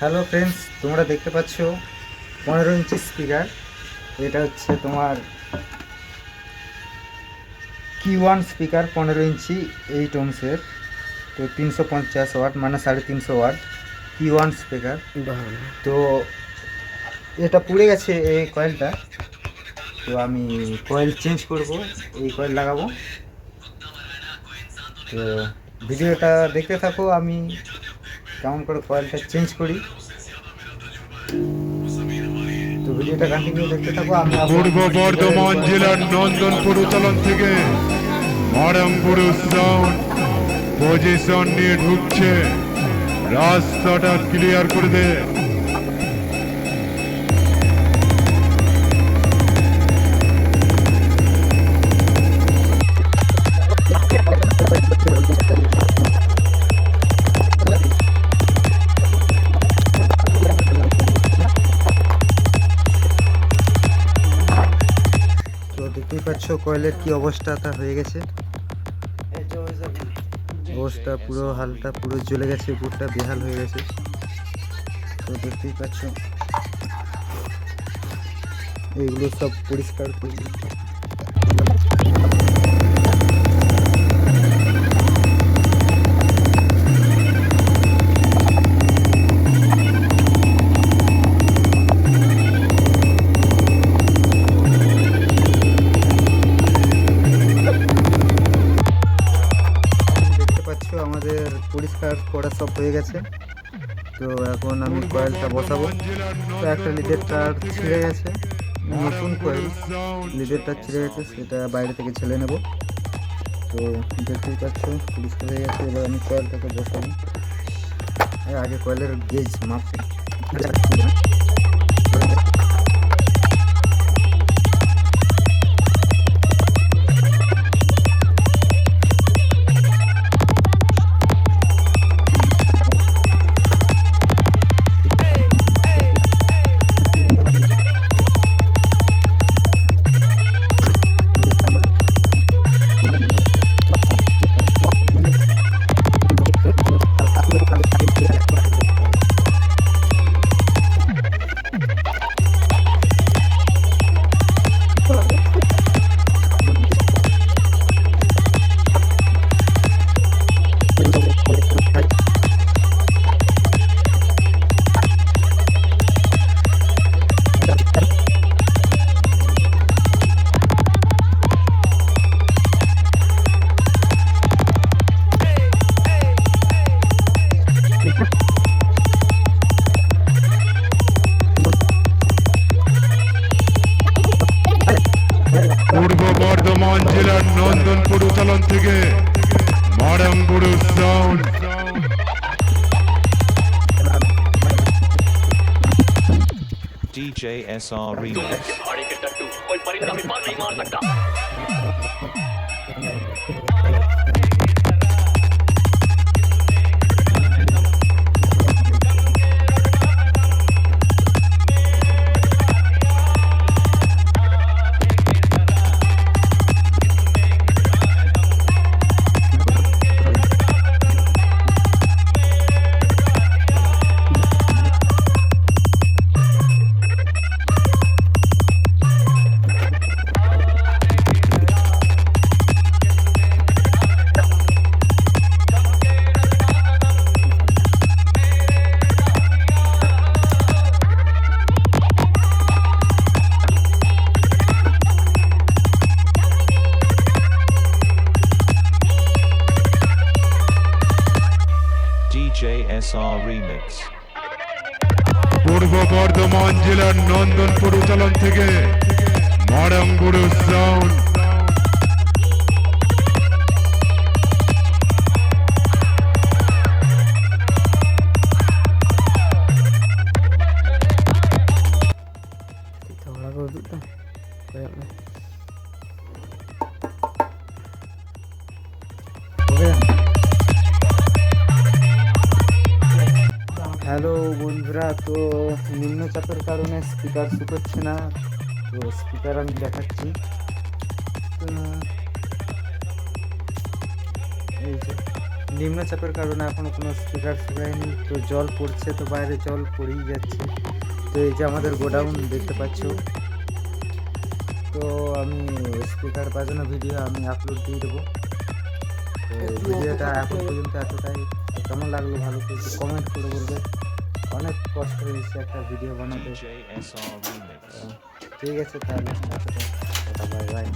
Hello friends তোমরা দেখতে পাচ্ছ পনেরো ইঞ্চি স্পিকার এটা হচ্ছে তোমার কি ওয়ান স্পিকার পনেরো ইঞ্চি এইট ওমসের তো তিনশো পঞ্চাশ ওয়াট মানে সাড়ে তিনশো ওয়াট কি ওয়ান স্পিকার তো এটা পুড়ে গেছে এই কয়েলটা তো আমি কয়েল চেঞ্জ করব, এই কয়েল লাগাবো। তো ভিডিওটা দেখতে থাকো, আমি কেমন করে কয়েলটা চেঞ্জ করি? তো ভিডিওটা কন্টিনিউ দেখতে থাকো আমি পূর্ব বর্ধমান জেলার নন্দনপুর উত্তোলন থেকে মরমপুর সাউন্ড পজিশন নিয়ে ঢুকছে। রাস্তাটা ক্লিয়ার করে দে। দেখতেই পাচ্ছ কয়েলের কি অবস্থা? তা হয়ে গেছে। অবস্থা পুরো, হালটা পুরো জ্বলে গেছে উপরটা বেহাল হয়ে গেছে। তো দেখতেই পাচ্ছ। এইগুলো সব পরিষ্কার করে সব হয়ে গেছে। তো এখন আমি কয়েলটা বসাবো। তো একটা লিডের তার ছিঁড়ে গেছে। নতুন কয়েল লিডের তার ছিঁড়ে গেছে, সেটা বাইরে থেকে ছেলে নেব। তো দেখতেই পাচ্ছ, পরিষ্কার হয়ে গেছে। এবার আমি কয়েলটাকে বসাবো। আগে কয়েলের গেজ মাপছি। পূর্ব বর্ধমান জেলার নন্দনপুর উত্তোলন থেকে Marampur sound DJ SR Remix. JSR Remix. পূর্ব বর্ধমান জেলার নন্দন উত্তোলন থেকে মারাঙ্গুরু সাউন্ড Wait. হ্যালো বন্ধুরা তো নিম্নচাপের কারণে স্পিকার হচ্ছে না তো স্পিকার আমি দেখাচ্ছি। এই যে নিম্নচাপের কারণে এখনও কোনো স্পিকার শুকায়নি তো জল পড়ছে তো বাইরে জল পড়েই যাচ্ছে। তো এই যে আমাদের গোডাউন দেখতে পাচ্ছ। তো আমি স্পিকার বাজানো ভিডিও আমি আপলোড দিয়ে দেবো। তো ভিডিওটা এখন পর্যন্ত এতটাই। কেমন লাগল ভালো করে কমেন্ট করে বলবে। অনেক কষ্ট হয়েছে একটা ভিডিও বানাতে। ঠিক আছে তাহলে বাই বাই